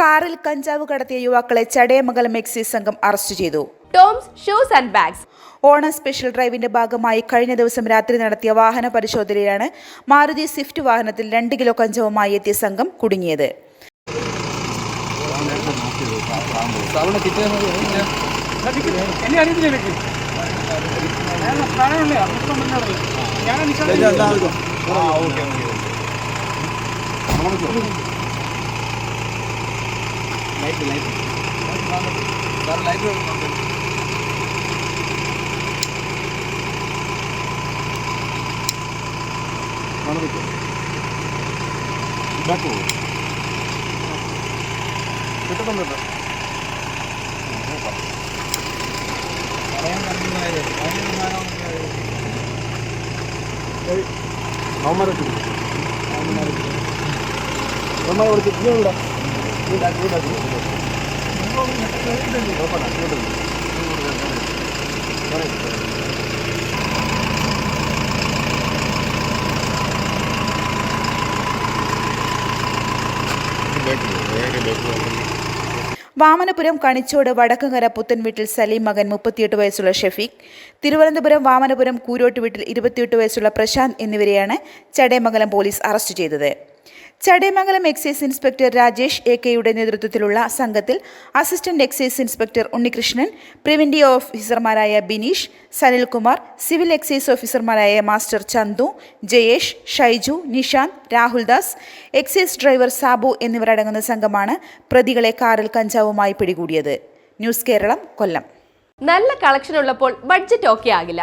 കാറിൽ കഞ്ചാവ് കടത്തിയ യുവാക്കളെ ചടയമംഗലം എക്സൈസ് സംഘം അറസ്റ്റ് ചെയ്തു. Toms shoes and bags. ഓണ സ്പെഷ്യൽ ഡ്രൈവിന്റെ ഭാഗമായി കഴിഞ്ഞ ദിവസം രാത്രി നടത്തിയ വാഹന പരിശോധനയിലാണ് മാരുതി സ്വിഫ്റ്റ് വാഹനത്തിൽ രണ്ട് കിലോ കഞ്ചാവുമായി എത്തിയ സംഘം കുടുങ്ങിയത്. എന്നെ അറിയത്തില്ല എനിക്ക് ഞാൻ പ്രായമുള്ള അപ്പുറം അവന്മാരെ ഞാൻ നിൽക്കുന്നത് വാമനപുരം കണിച്ചോട് വടക്കുംകര പുത്തൻവീട്ടിൽ സലീം മകൻ മുപ്പത്തിയെട്ട് വയസ്സുള്ള ഷെഫീഖ്. തിരുവനന്തപുരം വാമനപുരം കൂരോട്ട് വീട്ടിൽ ഇരുപത്തിയെട്ട് വയസ്സുള്ള പ്രശാന്ത് എന്നിവരെയാണ് ചടയമംഗലം പോലീസ് അറസ്റ്റ് ചെയ്തത്. Chadayamangalam excise inspector Rajesh A കെയുടെ നേതൃത്വത്തിലുള്ള സംഘത്തിൽ assistant excise inspector Unnikrishnan preventive ഓഫീസർമാരായ ബിനീഷ് സനിൽകുമാർ സിവിൽ എക്സൈസ് ഓഫീസർമാരായ master Chandu Jayesh Shaiju Nishanth Rahuldas excise driver Sabu എന്നിവരടങ്ങുന്ന സംഘമാണ് പ്രതികളെ കാറിൽ കഞ്ചാവുമായി പിടികൂടിയത്. ന്യൂസ് കേരളം കൊല്ലം. നല്ല കളക്ഷൻ ഉള്ളപ്പോൾ ബഡ്ജറ്റ് ഓക്കെ ആകില്ല.